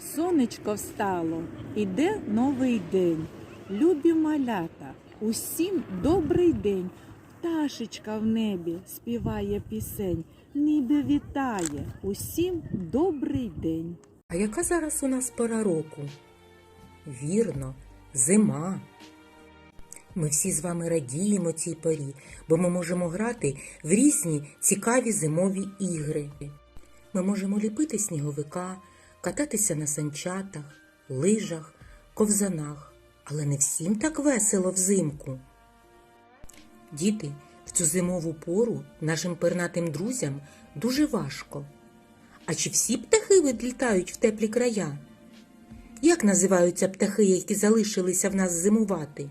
Сонечко встало, іде новий день. Любі малята, усім добрий день. Пташечка в небі співає пісень, ніби вітає, усім добрий день. А яка зараз у нас пора року? Вірно, зима. Ми всі з вами радіємо цій порі, бо ми можемо грати в різні цікаві зимові ігри. Ми можемо ліпити сніговика, кататися на санчатах, лижах, ковзанах, але не всім так весело взимку. Діти, в цю зимову пору нашим пернатим друзям дуже важко. А чи всі птахи відлітають в теплі края? Як називаються птахи, які залишилися в нас зимувати?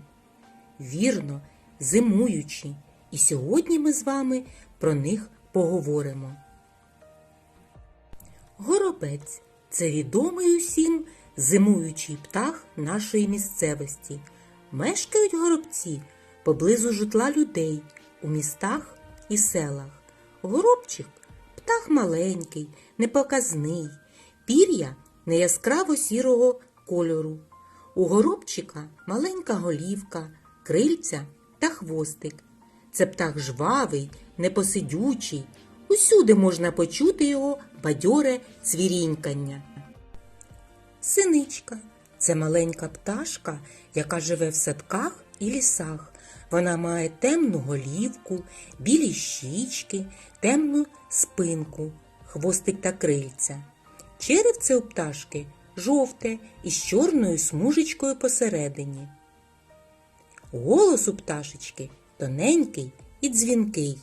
Вірно, зимуючі. І сьогодні ми з вами про них поговоримо. Горобець це відомий усім зимуючий птах нашої місцевості. Мешкають горобці поблизу житла людей у містах і селах. Горобчик птах маленький, непоказний, пір'я не яскраво сірого кольору. У горобчика маленька голівка, крильця та хвостик. Це птах жвавий, непосидючий. Усюди можна почути його бадьоре цвірінькання. Синичка це маленька пташка, яка живе в садках і лісах. Вона має темну голівку, білі щічки, темну спинку, хвостик та крильця. Черевце у пташки жовте із чорною смужечкою посередині. Голос у пташечки тоненький і дзвінкий.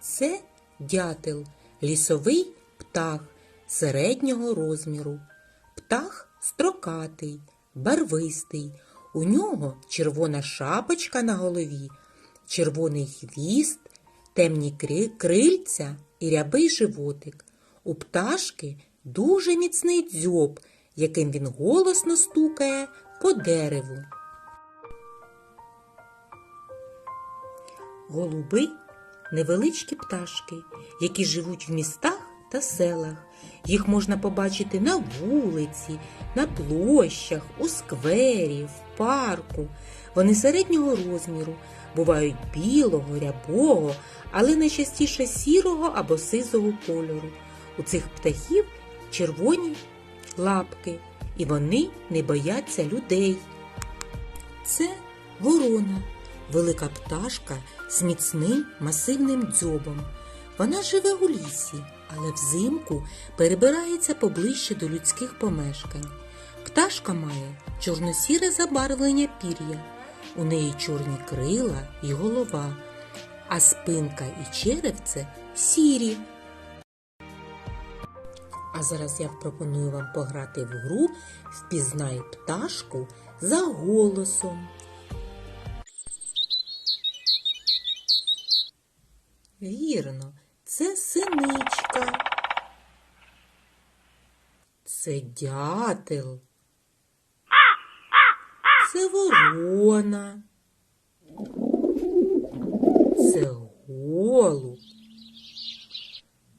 Це дятел, лісовий птах середнього розміру. Птах строкатий, барвистий. У нього червона шапочка на голові, червоний хвіст, темні крильця і рябий животик. У пташки дуже міцний дзьоб, яким він голосно стукає по дереву. Голуби невеличкі пташки, які живуть в містах та селах. Їх можна побачити на вулиці, на площах, у сквері, в парку. Вони середнього розміру, бувають білого, рябого, але найчастіше сірого або сизого кольору. У цих птахів червоні лапки, і вони не бояться людей. Це ворона, велика пташка з міцним масивним дзьобом. Вона живе у лісі, але взимку перебирається поближче до людських помешкань. Пташка має чорно-сіре забарвлення пір'я, у неї чорні крила і голова, а спинка і черевце сірі. А зараз я пропоную вам пограти в гру Впізнай пташку за голосом. Вірно, це синичка. Це дятел. Це ворона. Це голуб.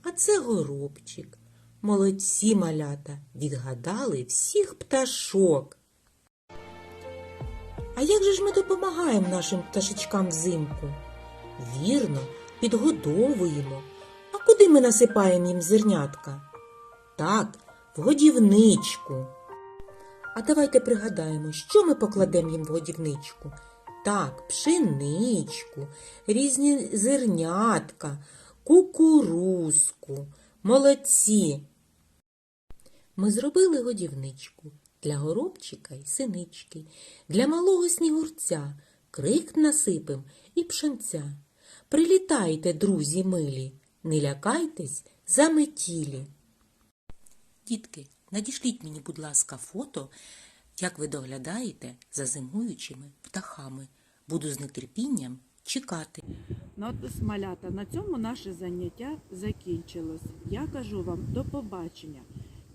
А це горобчик. Молодці малята відгадали всіх пташок. А як же ж ми допомагаємо нашим пташечкам взимку? Вірно, підгодовуємо. А куди ми насипаємо їм зернятка? Так, в годівничку. А давайте пригадаємо, що ми покладемо їм в годівничку. Так, пшеничку, різні зернятка, кукурузку. Молодці. Ми зробили годівничку для горобчика й синички, для малого снігурця, крик насипем і пшенця. Прилітайте, друзі милі, не лякайтесь заметілі. Дітки, надішліть мені, будь ласка, фото, як ви доглядаєте за зимуючими птахами. Буду з нетерпінням чекати. Ну малята, на цьому наше заняття закінчилось. Я кажу вам до побачення.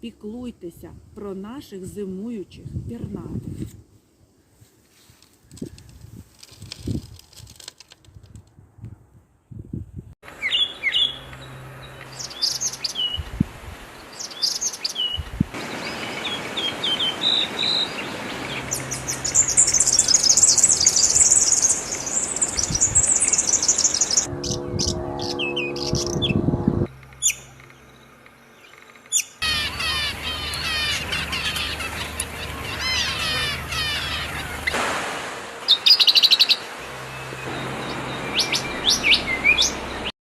Піклуйтеся про наших зимуючих пірнатих.